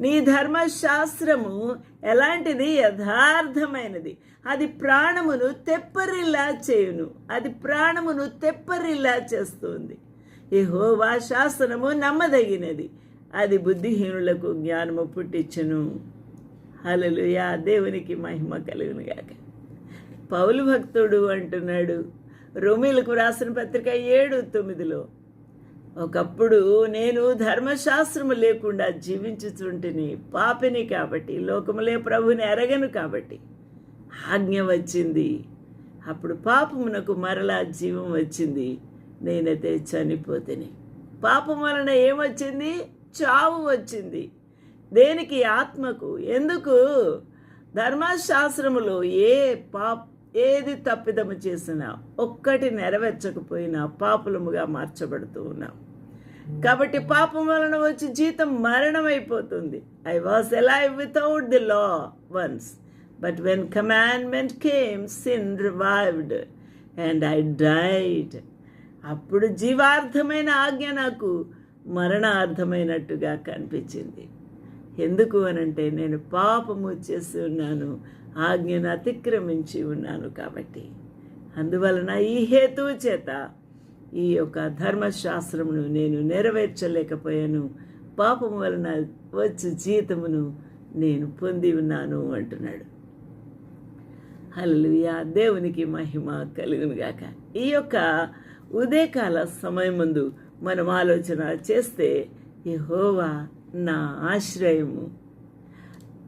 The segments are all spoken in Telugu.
నీ ధర్మశాస్త్రము ఎలాంటిది? యథార్థమైనది. అది ప్రాణమును తెప్పరిల్లా చేయును. అది ప్రాణమును తెప్పరిల్లా చేస్తుంది. యెహోవా శాస్త్రము నమ్మదగినది. అది బుద్ధిహీనులకు జ్ఞానము పుట్టించును. యా దేవునికి మహిమ కలుగును గాక. పౌలు భక్తుడు అంటున్నాడు. రోమిలకు రాసిన పత్రిక ఏడు తొమ్మిదిలో ఒకప్పుడు నేను ధర్మశాస్త్రము లేకుండా జీవించుచుంటిని పాపిని కాబట్టి లోకములే ప్రభుని ఎరగను కాబట్టి ఆజ్ఞ వచ్చింది. అప్పుడు పాపమునకు మరలా జీవం వచ్చింది. నేనైతే చనిపోతిని. పాపం వలన ఏమొచ్చింది? చావు వచ్చింది. దేనికి? ఆత్మకు. ఎందుకు? ధర్మశాస్త్రములో ఏ పాప ఏది తప్పిదము చేసినా ఒక్కటి నెరవేర్చకపోయినా పాపులముగా మార్చబడుతూ ఉన్నాం. కాబట్టి పాపం వలన వచ్చి జీతం మరణం అయిపోతుంది I was alive without the law once but when commandment came sin revived and I died అప్పుడు జీవార్థమైన ఆజ్ఞ నాకు మరణార్థమైనట్టుగా కనిపించింది. ఎందుకు అనంటే నేను పాపము చేసి ఉన్నాను ఆజ్ఞను అతిక్రమించి ఉన్నాను కాబట్టి. అందువలన ఈ హేతువు చేత ఈ యొక్క ధర్మశాస్త్రమును నేను నెరవేర్చలేకపోయాను. పాపం వలన వచ్చు జీతమును నేను పొంది ఉన్నాను అంటున్నాడు. హల్లెలూయా. దేవునికి మహిమ కలుగునుగాక ఈ యొక్క ఉదయకాల సమయం ముందు మనం ఆలోచన చేస్తే యహోవా నా ఆశ్రయము.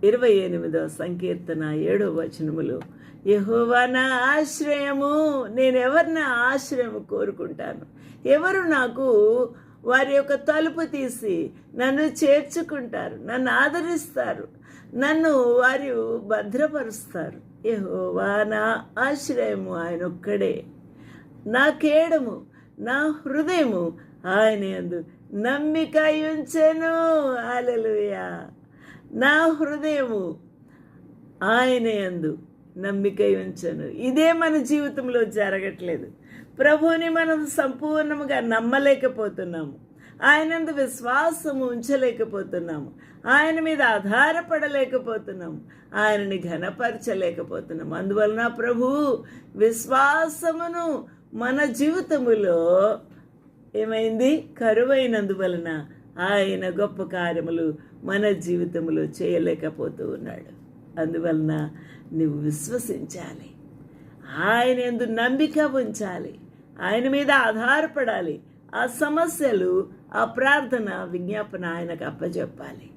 ఇరవై ఎనిమిదవ సంకీర్తన ఏడవ వచనములో యెహోవా నా ఆశ్రయము నేను ఎవరిని ఆశ్రయము కోరుకుంటాను? ఎవరు నాకు వారి యొక్క తలుపు తీసి నన్ను చేర్చుకుంటారు నన్ను ఆదరిస్తారు నన్ను వారు భద్రపరుస్తారు? యెహోవా నా ఆశ్రయము ఆయన ఒక్కడే. నా కేడము నా హృదయము ఆయన యందు నమ్మిక ఉంచెను. అలలుయా నా హృదయము ఆయన యందు నమ్మిక ఉంచను. ఇదే మన జీవితంలో జరగట్లేదు. ప్రభువుని మనం సంపూర్ణముగా నమ్మలేకపోతున్నాము. ఆయనందు విశ్వాసము ఉంచలేకపోతున్నాము. ఆయన మీద ఆధారపడలేకపోతున్నాము. ఆయనని ఘనపరచలేకపోతున్నాము. అందువలన ప్రభు విశ్వాసమును మన జీవితములో ఏమైంది? కరువైనందువలన ఆయన గొప్ప కార్యములు మన జీవితంలో చేయలేకపోతూ ఉన్నాడు. అందువలన నువ్వు విశ్వసించాలి. ఆయన ఎందు నమ్మిక ఉంచాలి. ఆయన మీద ఆధారపడాలి. ఆ సమస్యలు ఆ ప్రార్థన విజ్ఞాపన ఆయనకు అప్పచెప్పాలి